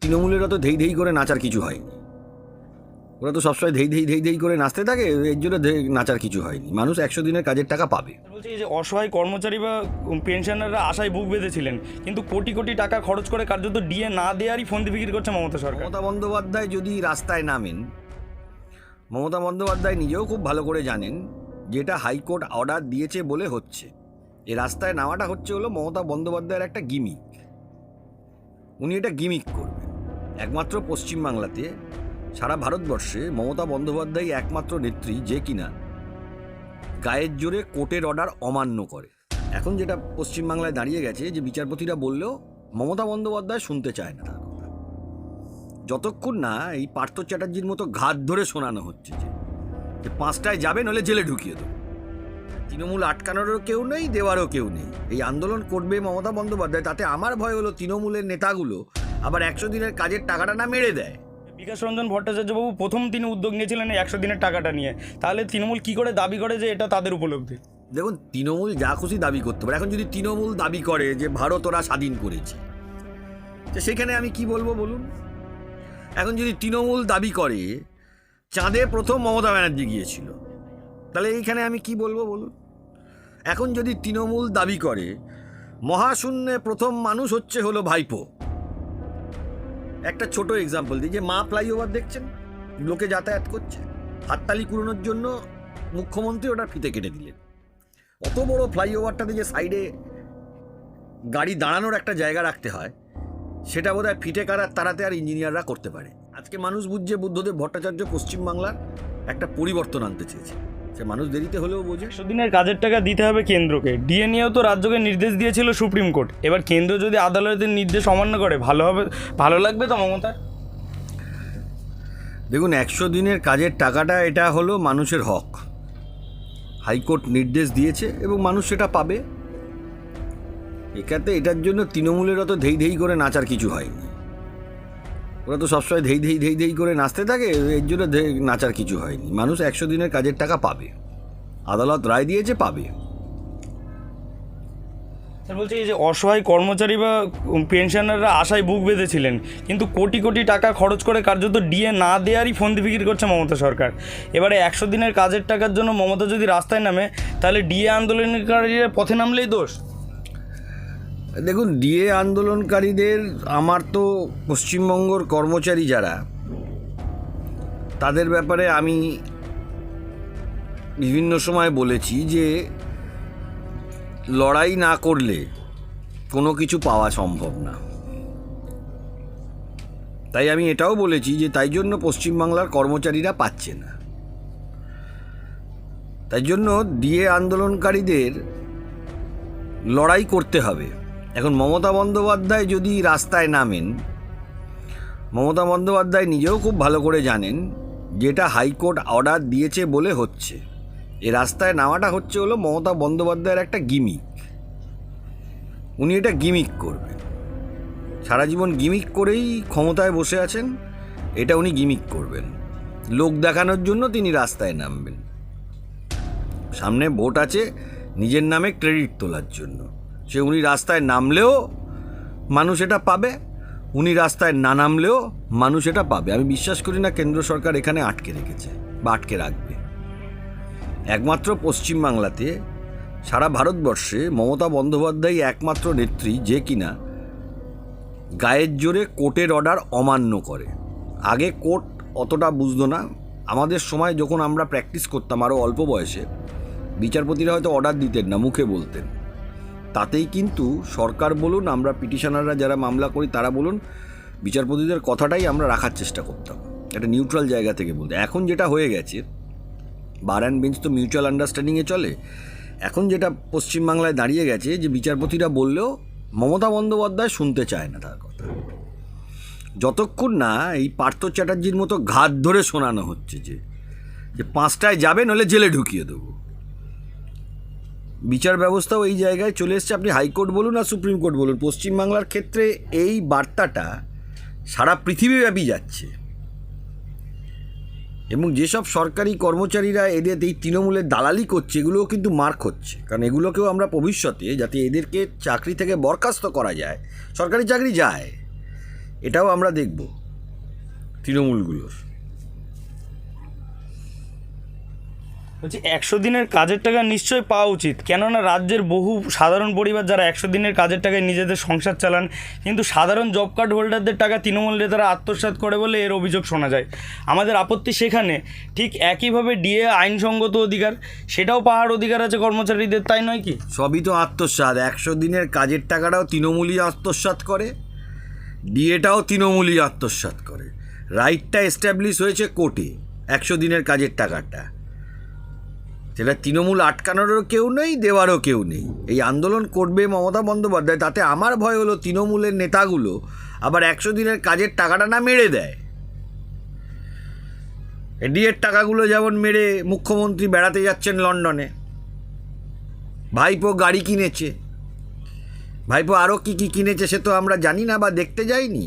তৃণমূলের তো ধেই ধেই করে নাচার কিছু হয়নি। ওরা তো সবসময় ধেই ধেই ধেই ধেই করে নাচতে থাকে এর জন্য নাচার কিছু হয়নি। মানুষ একশো দিনের কাজের টাকা পাবে। বলছি এই যে অসহায় কর্মচারী বা পেনশনাররা আশায় বুক বেঁধেছিলেন কিন্তু কোটি কোটি টাকা খরচ করে কার্যত ডিএ না দেওয়ারই ফন্দি বিক্রি করছে মমতা সরকার। মমতা বন্দ্যোপাধ্যায় যদি রাস্তায় নামেন মমতা বন্দ্যোপাধ্যায় নিজেও খুব ভালো করে জানেন যেটা হাইকোর্ট অর্ডার দিয়েছে বলে হচ্ছে। এই রাস্তায় নামাটা হচ্ছে হলো মমতা বন্দ্যোপাধ্যায়ের একটা গিমিক। উনি এটা গিমিক করবেন। একমাত্র পশ্চিমবাংলাতে সারা ভারতবর্ষে মমতা বন্দ্যোপাধ্যায় একমাত্র নেত্রী যে কিনা গায়ের জোরে কোর্টের অর্ডার অমান্য করে। এখন যেটা পশ্চিমবাংলায় দাঁড়িয়ে গেছে যে বিচারপতিরা বললেও মমতা বন্দ্যোপাধ্যায় শুনতে চায় না তার কথা। যতক্ষণ না এই পার্থ চ্যাটার্জির মতো ঘাত ধরে শোনানো হচ্ছে যে পাঁচটায় যাবে নলে জেলে ঢুকিয়ে দেবো। তৃণমূল আটকানোরও কেউ নেই দেওয়ারও কেউ নেই। এই আন্দোলন করবে মমতা বন্দ্যোপাধ্যায় তাতে আমার ভয় হলো তৃণমূলের নেতাগুলো আবার একশো দিনের কাজের টাকাটা না মেরে দেয়। বিকাশ রঞ্জন ভট্টাচার্য বাবু প্রথম তিনি উদ্যোগ নিয়েছিলেন একশো দিনের টাকাটা নিয়ে। তাহলে তৃণমূল কি করে দাবি করে যে এটা তাদের উপলব্ধি? দেখুন তৃণমূল যা খুশি দাবি করতে পারে। এখন যদি তৃণমূল দাবি করে যে ভারত ওরা স্বাধীন করেছে তো সেখানে আমি কি বলব বলুন? এখন যদি তৃণমূল দাবি করে চাঁদে প্রথম মমতা ব্যানার্জি গিয়েছিল তাহলে এইখানে আমি কি বলব বলুন? এখন যদি তৃণমূল দাবি করে, মহাশূন্যে প্রথম মানুষ হচ্ছে হলো ভাইপো। একটা ছোট এক্সাম্পল দিই, যে মা ফ্লাইওভার দেখছেন, লোকে যাতায়াত করছে, হাততালি কুড়োনোর জন্য মুখ্যমন্ত্রী ওটা ফিতে কেটে দিলেন। অত বড় ফ্লাইওভারটাতে যে সাইডে গাড়ি দাঁড়ানোর একটা জায়গা রাখতে হয়, সেটা বোধহয় ফিটে কাটার তারাতে আর ইঞ্জিনিয়াররা করতে পারে। আজকে মানুষ বুঝছে, বুদ্ধদেব ভট্টাচার্য পশ্চিমবাংলার একটা পরিবর্তন আনতে চেয়েছে। সে মানুষ দেরিতে হলেও বোঝে। একশো দিনের কাজের টাকা দিতে হবে কেন্দ্রকে। ডিএ নিয়েও তো রাজ্যকে নির্দেশ দিয়েছিল সুপ্রিম কোর্ট। এবার কেন্দ্র যদি আদালতের নির্দেশ অমান্য করে ভালো হবে ভালো লাগবে তো মমতার? দেখুন একশো দিনের কাজের টাকাটা এটা হলো মানুষের হক। হাইকোর্ট নির্দেশ দিয়েছে এবং মানুষ সেটা পাবে। একাতে এটার জন্য তৃণমূলের অত ধেই ধেই করে নাচার কিছু হয়নি। ওরা তো সবসময় ধেই ধেই ধেই ধেই করে নাচতে থাকে এর জন্য নাচার কিছু হয়নি। মানুষ একশো দিনের কাজের টাকা পাবে। আদালত রায় দিয়েছে পাবে। স্যার বলছি এই যে অসহায় কর্মচারী বা পেনশনাররা আশায় বুক বেঁধেছিলেন কিন্তু কোটি কোটি টাকা খরচ করে কার্যত ডিএ না দেওয়ারই ফন্দি বিক্রি করছে মমতা সরকার। এবারে একশো দিনের কাজের টাকার জন্য মমতা যদি রাস্তায় নামে তাহলে ডিএ আন্দোলনকারীরা পথে নামলেই দোষ। দেখুন ডিএ আন্দোলনকারীদের আমার তো পশ্চিমবঙ্গর কর্মচারী যারা তাদের ব্যাপারে আমি বিভিন্ন সময় বলেছি যে লড়াই না করলে কোনো কিছু পাওয়া সম্ভব না। তাই আমি এটাও বলেছি যে তাই জন্য পশ্চিমবাংলার কর্মচারীরা পাচ্ছে না। তাই জন্য ডিএ আন্দোলনকারীদের লড়াই করতে হবে। এখন মমতা বন্দ্যোপাধ্যায় যদি রাস্তায় নামেন, মমতা বন্দ্যোপাধ্যায় নিজেও খুব ভালো করে জানেন যেটা হাইকোর্ট অর্ডার দিয়েছে বলে হচ্ছে। এই রাস্তায় নামাটা হচ্ছে হলো মমতা বন্দ্যোপাধ্যায়ের একটা গিমিক। উনি এটা গিমিক করবেন। সারা জীবন গিমিক করেই ক্ষমতায় বসে আছেন, এটা উনি গিমিক করবেন। লোক দেখানোর জন্য তিনি রাস্তায় নামবেন। সামনে ভোট আছে, নিজের নামে ক্রেডিট তোলার জন্য। সে উনি রাস্তায় নামলেও মানুষ এটা পাবে, উনি রাস্তায় না নামলেও মানুষ এটা পাবে। আমি বিশ্বাস করি না কেন্দ্র সরকার এখানে আটকে রেখেছে বা আটকে রাখবে। একমাত্র পশ্চিমবাংলাতে সারা ভারতবর্ষে মমতা বন্দ্যোপাধ্যায় একমাত্র নেত্রী যে কিনা গায়ের জোরে কোর্টের অর্ডার অমান্য করে। আগে কোর্ট অতটা বুঝতো না। আমাদের সময় যখন আমরা প্র্যাকটিস করতাম আরও অল্প বয়সে, বিচারপতিরা হয়তো অর্ডার দিতেন না, মুখে বলতেন। তাতেই কিন্তু সরকার বলুন, আমরা পিটিশনাররা যারা মামলা করি তারা বলুন, বিচারপতিদের কথাটাই আমরা রাখার চেষ্টা করতাম। একটা নিউট্রাল জায়গা থেকে বলতে। এখন যেটা হয়ে গেছে বার অ্যান্ড বেঞ্চ তো মিউচুয়াল আন্ডারস্ট্যান্ডিংয়ে চলে। এখন যেটা পশ্চিমবাংলায় দাঁড়িয়ে গেছে, যে বিচারপতিরা বললেও মমতা বন্দ্যোপাধ্যায় শুনতে চায় না তার কথা। যতক্ষণ না এই পার্থ চ্যাটার্জির মতো ঘাত ধরে শোনানো হচ্ছে যে যে পাঁচটায় যাবে নলে জেলে ঢুকিয়ে দেবো। বিচার ব্যবস্থাও এই জায়গায় চলে এসছে। আপনি হাইকোর্ট বলুন আর সুপ্রিম কোর্ট বলুন, পশ্চিমবাংলার ক্ষেত্রে এই বার্তাটা সারা পৃথিবীব্যাপী যাচ্ছে। এবং যেসব সরকারি কর্মচারীরা এদের এই তৃণমূলের দালালি করছে, এগুলোও কিন্তু মার হচ্ছে কারণ এগুলোকেও আমরা ভবিষ্যতে যাতে এদেরকে চাকরি থেকে বরখাস্ত করা যায়, সরকারি চাকরি যায়, এটাও আমরা দেখব তৃণমূলগুলোর। বলছি, একশো দিনের কাজের টাকা নিশ্চয়ই পাওয়া উচিত। কেননা রাজ্যের বহু সাধারণ পরিবার যারা একশো দিনের কাজের টাকায় নিজেদের সংসার চালান, কিন্তু সাধারণ জব কার্ড হোল্ডারদের টাকা তৃণমূল নেতারা আত্মসাৎ করে বলে এর অভিযোগ শোনা যায়। আমাদের আপত্তি সেখানে, ঠিক একইভাবে ডিএ আইনসঙ্গত অধিকার, সেটাও পাহাড় অধিকার আছে কর্মচারীদের, তাই নয় কি? সবই তো আত্মসাৎ। একশো দিনের কাজের টাকাটাও তৃণমূলই আত্মসাৎ করে ডিএটাও তৃণমূলই আত্মসাৎ করে। রাইটটা এস্টাবলিশ হয়েছে কোর্টে একশো দিনের কাজের টাকাটা। সেটা তৃণমূল আটকানোরও কেউ নেই, দেওয়ারও কেউ নেই। এই আন্দোলন করবে মমতা বন্দ্যোপাধ্যায়, তাতে আমার ভয় হলো তৃণমূলের নেতাগুলো আবার একশো দিনের কাজের টাকাটা না মেরে দেয়। ডিএর টাকাগুলো যেমন মেরে মুখ্যমন্ত্রী বেড়াতে যাচ্ছেন লন্ডনে। ভাইপো গাড়ি কিনেছে। ভাইপো আরও কী কী কিনেছে সে তো আমরা জানি না বা দেখতে যাইনি।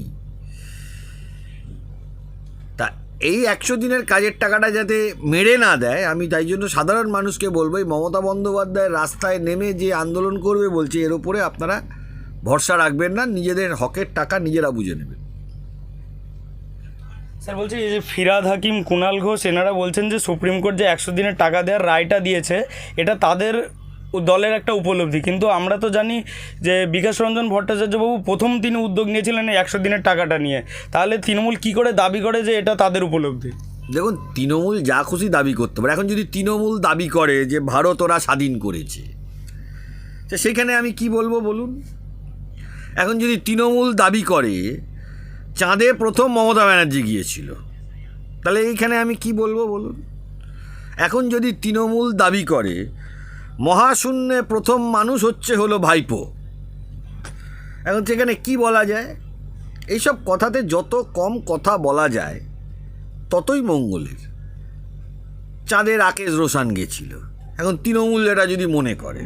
এই একশো দিনের কাজের টাকাটা যাতে মেরে না দেয়, আমি তাই জন্য সাধারণ মানুষকে বলব, এই মমতা বন্দ্যোপাধ্যায় রাস্তায় নেমে যে আন্দোলন করবে বলছে, এর ওপরে আপনারা ভরসা রাখবেন না, নিজেদের হকের টাকা নিজেরা বুঝে নেবেন। স্যার, বলছি এই যে ফিরাদ হাকিম কুণাল ঘোষ, এনারা বলছেন যে সুপ্রিম কোর্ট যে একশো দিনের টাকা দেওয়ার রায়টা দিয়েছে, এটা তাদের দলের একটা উপলব্ধি। কিন্তু আমরা তো জানি যে বিকাশ রঞ্জন ভট্টাচার্যবাবু প্রথম তিনি উদ্যোগ নিয়েছিলেন এই একশো দিনের টাকাটা নিয়ে। তাহলে তৃণমূল কি করে দাবি করে যে এটা তাদের উপলব্ধি? দেখুন, তৃণমূল যা খুশি দাবি করতে পারে। এখন যদি তৃণমূল দাবি করে যে ভারত ওরা স্বাধীন করেছে সেখানে আমি কি বলব বলুন? এখন যদি তৃণমূল দাবি করে, চাঁদে প্রথম মমতা ব্যানার্জি গিয়েছিল, তাহলে এইখানে আমি কি বলব বলুন? এখন যদি তৃণমূল দাবি করে মহাশূন্যে প্রথম মানুষ হচ্ছে হলো ভাইপো। এখন সেখানে কি বলা যায়? এইসব কথাতে যত কম কথা বলা যায়, ততই মঙ্গলের। চাঁদের আকেশ রোশান গেছিল। এখন তৃণমূল এটা যদি মনে করে।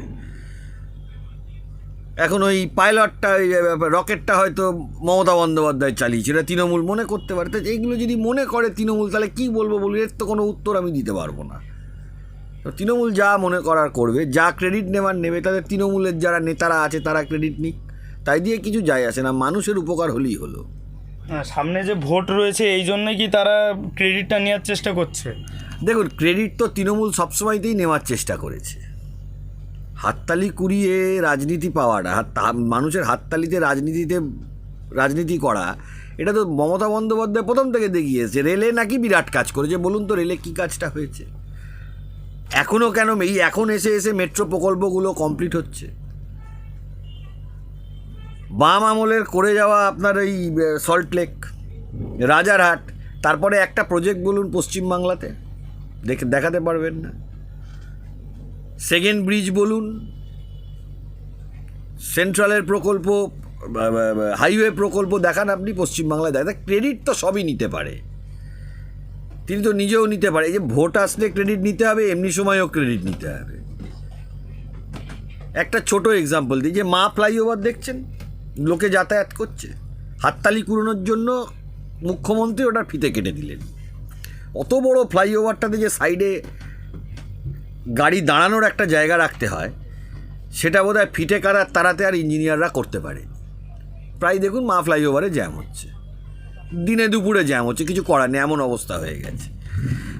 এখন ওই পাইলটটা, ওই রকেটটা হয়তো মমতা বন্দ্যোপাধ্যায় চালিয়েছে, এটা তৃণমূল মনে করতে পারে। তো এইগুলো যদি মনে করে তৃণমূল, তাহলে কী বলব বলি এর তো কোনো উত্তর আমি দিতে পারব না। তো তৃণমূল যা মনে করার করবে যা ক্রেডিট নেওয়ার নেবে তাদের তৃণমূলের যারা নেতারা আছে তারা ক্রেডিট নিক। তাই দিয়ে কিছু যায় আসে না মানুষের উপকার হলেই হলো। হ্যাঁ, সামনে যে ভোট রয়েছে এই জন্যই কি তারা ক্রেডিটটা নেওয়ার চেষ্টা করছে? দেখুন ক্রেডিট তো তৃণমূল সবসময়তেই নেওয়ার চেষ্টা করেছে। হাততালি কুড়িয়ে রাজনীতি পাওয়াটা মানুষের হাততালিতে রাজনীতিতে রাজনীতি করা এটা তো মমতা বন্দ্যোপাধ্যায় প্রথম থেকে দেখিয়েছে। রেলে নাকি বিরাট কাজ করেছে বলুন তো রেলে কী কাজটা হয়েছে? এখনও কেন এই এখন এসে এসে মেট্রো প্রকল্পগুলো কমপ্লিট হচ্ছে? বাম আমলের করে যাওয়া আপনার এই সল্টলেক রাজারহাট, তারপরে একটা প্রজেক্ট বলুন পশ্চিমবাংলাতে দেখে, দেখাতে পারবেন না। সেকেন্ড ব্রিজ বলুন সেন্ট্রালের প্রকল্প হাইওয়ে প্রকল্প দেখান আপনি পশ্চিমবাংলায় দেখা ক্রেডিট তো সবই নিতে পারে। তিনি তো নিজেও নিতে পারে। এই যে ভোট আসলে ক্রেডিট নিতে হবে, এমনি সময়ও ক্রেডিট নিতে হবে। একটা ছোট এক্সাম্পল দিই, যে মা ফ্লাইওভার দেখছেন, লোকে যাতায়াত করছে। হাততালি কুড়োনোর জন্য মুখ্যমন্ত্রী ওটার ফিতে কেটে দিলেন। অত বড় ফ্লাইওভারটাতে যে সাইডে গাড়ি দাঁড়ানোর একটা জায়গা রাখতে হয়, সেটা বোধ হয় ফিটে কাটার তাড়াতে আর ইঞ্জিনিয়াররা করতে পারে প্রায় দেখুন মা ফ্লাইওভারে জ্যাম হচ্ছে। দিনে দুপুরে জ্যাম হচ্ছে, কিছু করার নেই, এমন অবস্থা হয়ে গেছে।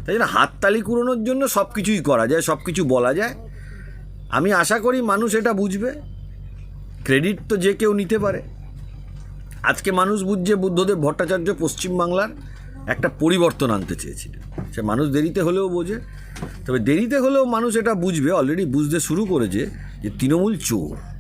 তাই জন্য হাততালি কুড়োনোর জন্য সব কিছুই করা যায় সব কিছু বলা যায়। আমি আশা করি মানুষ এটা বুঝবে, ক্রেডিট তো যে কেউ নিতে পারে। আজকে মানুষ বুঝছে, বুদ্ধদেব ভট্টাচার্য পশ্চিমবাংলার একটা পরিবর্তন আনতে চেয়েছিলেন। সে মানুষ দেরিতে হলেও বোঝে, তবে দেরিতে হলেও মানুষ এটা বুঝবে, অলরেডি বুঝতে শুরু করেছে যে তৃণমূল চোর।